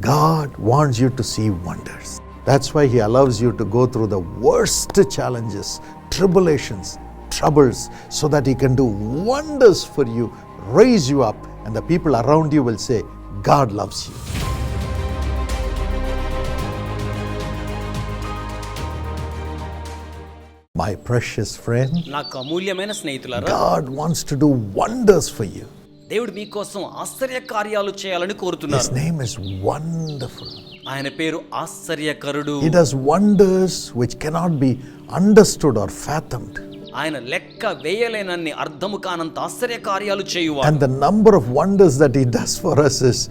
God wants you to see wonders. That's why He allows you to go through the worst challenges, tribulations, troubles, so that He can do wonders for you, raise you up, and the people around you will say, God loves you. My precious friend, God wants to do wonders for you. దేవుడు మీకోసం ఆశ్చర్య కార్యాలు చేయాలని కోరుతున్నారు. Name is wonderful ఆయన పేరు ఆశ్చర్యకరుడు. He does wonders which cannot be understood or fathomed ఆయన లెక్క వేయలేనన్ని అర్థము కానంత ఆశ్చర్య కార్యాలు చేయువాడు. And the number of wonders that he does for us is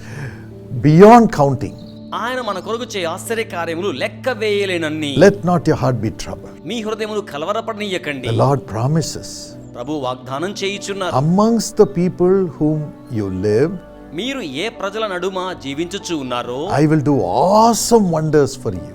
beyond counting ఆయన మన కొరకు చేయ ఆశ్చర్య కార్యములు లెక్క వేయలేనన్ని. Let not your heart be troubled మీ హృదయములు కలవరపడనియకండి. ద లార్డ్ ప్రామిసెస్ ప్రభు వాగ్దానం చేయుచున్నారు. Amongst the people whom you live మీరు ఏ ప్రజల నడుమ జీవించుచు ఉన్నారో I will do awesome wonders for you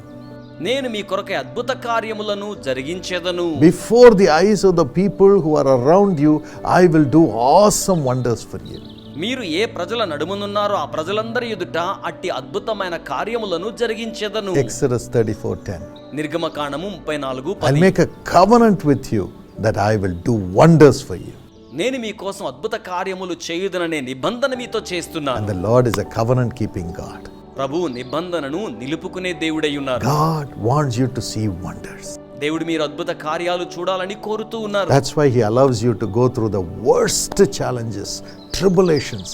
నేను మీ కొరకు అద్భుత కార్యములను జరిగించేదను. Before the eyes of the people who are around you I will do awesome wonders for you మీరు ఏ ప్రజల నడుమనున్నారో ఆ ప్రజలందరి ఎదుట అట్టి అద్భుతమైన కార్యములను జరిగించేదను. ఎక్సరస్ 34:10 నిర్గమకాండము 34:10 I make a covenant with you that I will do wonders for you. నేను మీకోసం అద్భుత కార్యములు చేయుదననే నిబంధన మీతో చేస్తున్నాను And the Lord is a covenant keeping God. ప్రభు నిబంధనను నిలుపుకునే దేవుడై ఉన్నారు God wants you to see wonders. దేవుడు మీరు అద్భుత కార్యాలు చూడాలని కోరుతూ ఉన్నారు That's why He allows you to go through the worst challenges, tribulations,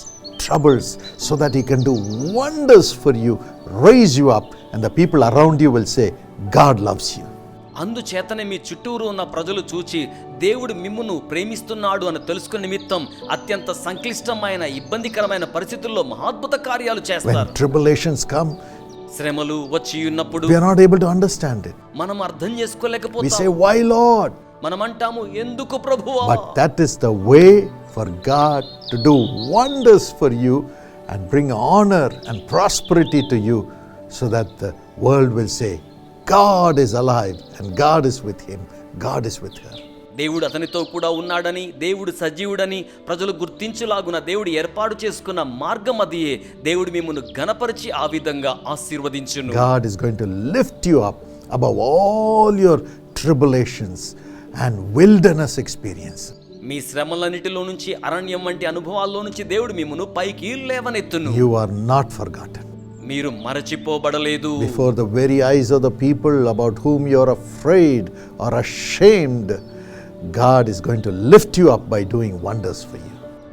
troubles, so that He can do wonders for you, raise you up, and the people around you will say, God loves you. అందుచేతనే మీ చుట్టూరు ఉన్న ప్రజలు చూచి దేవుడు మిమ్మును ప్రేమిస్తున్నాడు అని తెలుసుకునే నిమిత్తం అత్యంత సంక్లిష్టమైన ఇబ్బందికరమైన పరిస్థితుల్లో మహాద్భుత కార్యాలు చేస్తారు. శ్రమలు వచ్చి ఉన్నప్పుడు నాట్ ఏబుల్ టు అండర్స్టాండ్ మనం అర్థం చేసుకోలేకపోతే. వై లార్డ్ మనం అంటాము ఎందుకు ప్రభు that is the way for God to do wonders for you and bring honour and prosperity to you so that the world will say God is alive and God is with him, God is with her. దేవుడు అతనితో కూడా ఉన్నాడని దేవుడు సజీవుడని ప్రజలు గుర్తించులాగున దేవుడు ఏర్పాటు చేసుకున్న మార్గం అదియే దేవుడు మిమ్మల్ని గణపరిచి ఆ విధంగా ఆశీర్వదించును God is going to lift you up above all your tribulations and wilderness experience. మీ శ్రమలన్నిటిలో నుంచి అరణ్యం వంటి అనుభవాల్లో నుంచి దేవుడు మిమ్మను పైకి లేవనెత్తును You are not forgotten. మీరు మరచిపోబడలేదు Before the very eyes of the people about whom you are afraid or ashamed, God is going to lift you up by doing wonders for you.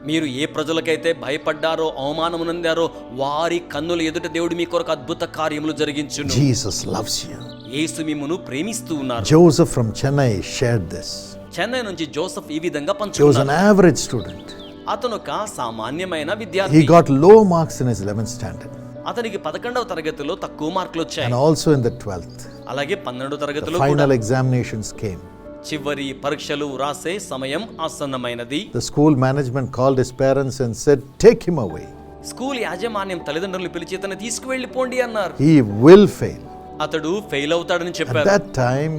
మీరు ఏ ప్రజలకైతే భయపడ్డారో అవమానమునందారో వారి కన్నుల ఎదుట దేవుడు మీ కొరకు అద్భుత కార్యములు జరిగించును Jesus loves you. యేసు మిమ్మును ప్రేమిస్తూ ఉన్నారు Joseph from Chennai shared this. Chennai నుంచి జోసఫ్ ఈ విధంగా He was పంచుకున్నారు an average student. అతను ఒక సామాన్యమైన He విద్యార్థి got low marks in his 11th standard అతనికి పదకొండవ తరగతిలో తక్కువ మార్కులు and వచ్చాయి also in the 12th. అలాగే పన్నెండవ The తరగతిలో కూడా final examinations came. చివరి పరీక్షలు రాసే సమయం ఆసన్నమైనది The school management called his parents and said, Take him away. School యాజమాన్యం తల్లిదండ్రులు పిలిచి ఇతను తీసుకువెళ్ళిపోండి అన్నారు He will fail. అతడు ఫెయిల్ అవుతాడని At చెప్పారు that time,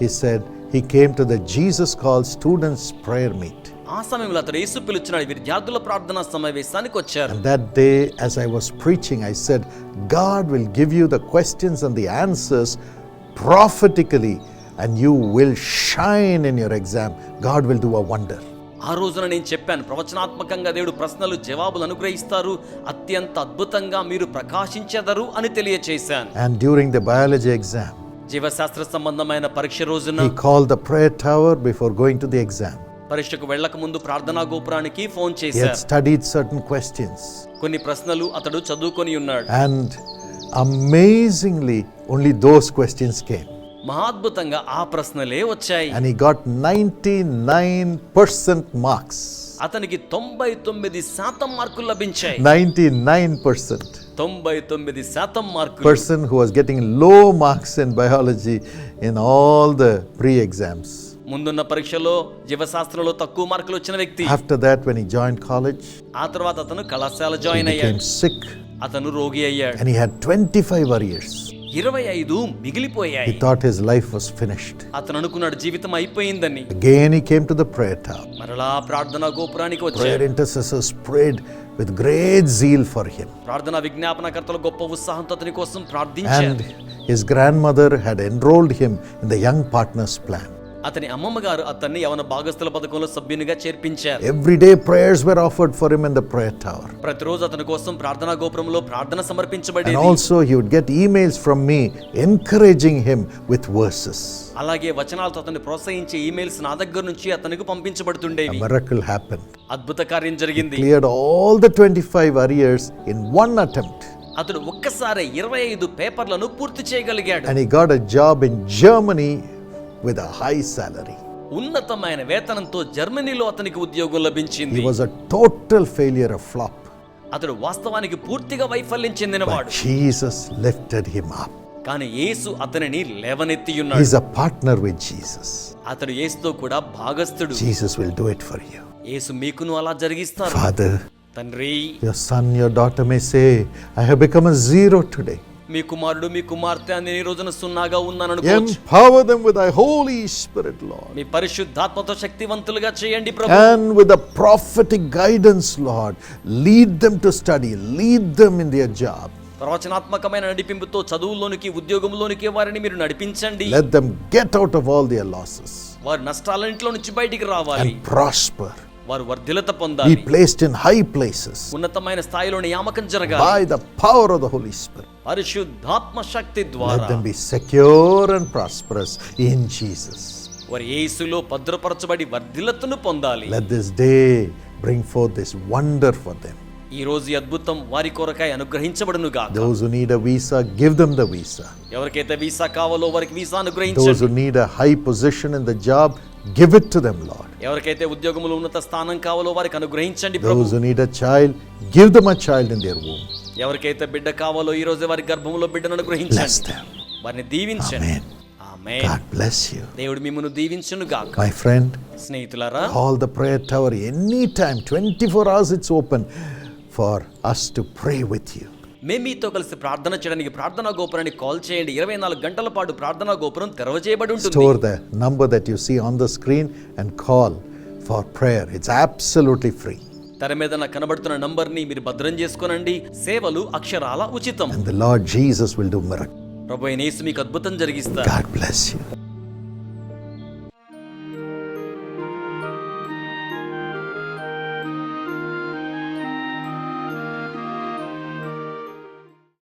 he said, he came to the Jesus called students' prayer meet. ఆ సమయంలో అతడు యేసు పిలుచున్నాడు విద్యార్థుల ప్రార్థనా సమావేశానికి వచ్చారు And that day, as I was preaching, I said, God will give you the questions and the answers prophetically, and you will shine in your exam. God will do a wonder. ఆ రోజున నేను చెప్పాను ప్రవచనాత్మకంగా దేవుడు ప్రశ్నలు జవాబులు అనుగ్రహిస్తారు అత్యంత అద్భుతంగా మీరు ప్రకాశించెదరు అని తెలియచేశాను And during the biology exam, జీవశాస్త్ర సంబంధమైన పరీక్ష రోజున called the prayer tower before going to the exam. పరీక్షకు వెళ్ళక ముందు ప్రార్థనా గోపురానికి ఫోన్ చేశారు. స్టడీడ్ సర్టన్ క్వశ్చన్స్ కొన్ని ప్రశ్నలు అతడు చదువుకొని ఉన్నాడు. And amazingly only those questions కే మహాద్భుతంగా ఆ ప్రశ్నలే వచ్చాయి. అండ్ హి గాట్ 99% మార్క్స్ అతనికి 99% మార్కులు లభించాయి. 99% 99 శాతం mark person who was getting low marks in biology in all the pre exams ముందున్న పరీక్షలో జీవశాస్త్రంలో తక్కువ మార్కులు వచ్చిన వ్యక్తి. After that when he join college ఆ తర్వాత అతను కళాశాల జాయిన్ అయ్యాడు. సిక్ అతను రోగి అయ్యాడు. And he had 25 వరియర్స్ 25 మిగిలిపోయాయి. He thought his life was finished అతను అనుకున్నాడు జీవితం అయిపోయిందని. Again he came to the prayer top మరలా ప్రార్థన గోపురానికి వచ్చాడు. Prayer intercessor spread with great zeal for him ప్రార్థన విజ్ఞాపనకర్తల గొప్ప ఉత్సాహంతో అతని కోసం ప్రార్థించాడు his grandmother had enrolled him in the young partners plan అతని అమ్మమ్మ గారు అతన్ని యవన భాగస్థుల పథకంలో సభ్యునిగా చేర్పించారు. Every day prayers were offered for him in the prayer tower ప్రతిరోజు అతని కోసం ప్రార్థన గోపురంలో ప్రార్థన సమర్పించబడి also he would get emails from me encouraging him with verses అలాగే వచనాలతో అతన్ని ప్రోత్సహించే ఈమెయిల్స్ నా దగ్గర నుంచి అతనికి పంపించబడుతుండేవి. మిరకల్ హ్యాపెన్ అద్భుత కార్యం జరిగింది. Cleared all the 25 arrears in one attempt అతను ఒక్కసారి ఇరవై ఐదు పేపర్లను పూర్తి చేయగలిగాడు. అని he a job in Germany with high salary ఉన్నతమైన వేతనంతో జర్మనీలో అతనికి ఉద్యోగం లభించింది. Was a total failure of flop అతడు వాస్తవానికి పూర్తిగా వైఫల్యం చెందినవాడు. జీసస్ లిఫ్టెడ్ హిమ్ అప్ కానీ యేసు అతనిని లేవనెత్తి ఉన్నాడు his a partner with Jesus అతడు యేసుతో కూడా భాగస్తుడు Jesus will do it for you Yesu మీకును అలా జరిగిస్తాడు. ఫాదర్ తండ్రి your son your daughter may say I have become a zero today మీ కుమారుడు మీ కుమార్తె అని ఈ రోజున సున్నాగా ఉన్నాను అనుకోవచ్చు Empower them with thy Holy Spirit, Lord. మీ పరిశుద్ధాత్మతో శక్తివంతులుగా చేయండి ప్రభు And with the prophetic guidance, Lord, lead them to study, lead them in their job. ప్రవచనాత్మకమైన నడిపింపుతో చదువుల్లోనికి ఉద్యోగంలోనికి వారిని మీరు నడిపించండి Let them get out of all their losses వారు నష్టాలన్నింటిలో నుంచి బయటికి రావాలి and prosper. వారు వర్ధిలత Be పొందాలి placed in high places ఉన్నతమైన స్థాయిలో నియామకం జరగాలి by the power of the Holy Spirit. పరిశుద్ధాత్మ శక్తి Let ద్వారా them be secure and prosperous in Jesus. వారి యేసులో భద్రపరచబడి వర్ధిలతను పొందాలి Let this day bring forth this wonder for them. ఈ రోజు ఈ అద్భుతం వారి కొరకై అనుగ్రహించబడును గాక Those who need a visa, give them the visa. ఎవరికైతే వీసా కావాలో వారికి వీసా Those అనుగ్రహించండి who need a high position in the job, give it to them, Lord. ఎవరికైతే ఉద్యోగంలో ఉన్నత స్థానం కావాలో వారికి అనుగ్రహించండి ప్రభు Those who need a child, give them a child in their womb. ఎవరికైతే బిడ్డ కావాలో ఈ రోజు వారి గర్భంలో బిడ్డను Bless అనుగ్రహించండి them. వారిని దీవించండి Amen. ఆమె God bless you. దేవుడు మిమ్మల్ని దీవించును గాక My friend, స్నేహితులారా call the prayer tower anytime, 24 hours it's open for us to pray with you. మేము మీతో కలిసి ప్రార్థన చేయడానికి ప్రార్థనా గోపురానికి కాల్ చేయండి ఇరవై నాలుగు గంటల పాటు ప్రార్థనా గోపురం తెరవజేయబడి ఉంటుంది Store the number that you see on the screen and call for prayer. It's absolutely free. తెర మీద నాకు కనబడుతున్న నంబర్ని మీరు భద్రం చేసుకోనండి సేవలు అక్షరాల ఉచితం And the Lord Jesus will do miracles. ప్రభు యేసు మీకు అద్భుతం జరిగిస్తారు God bless you.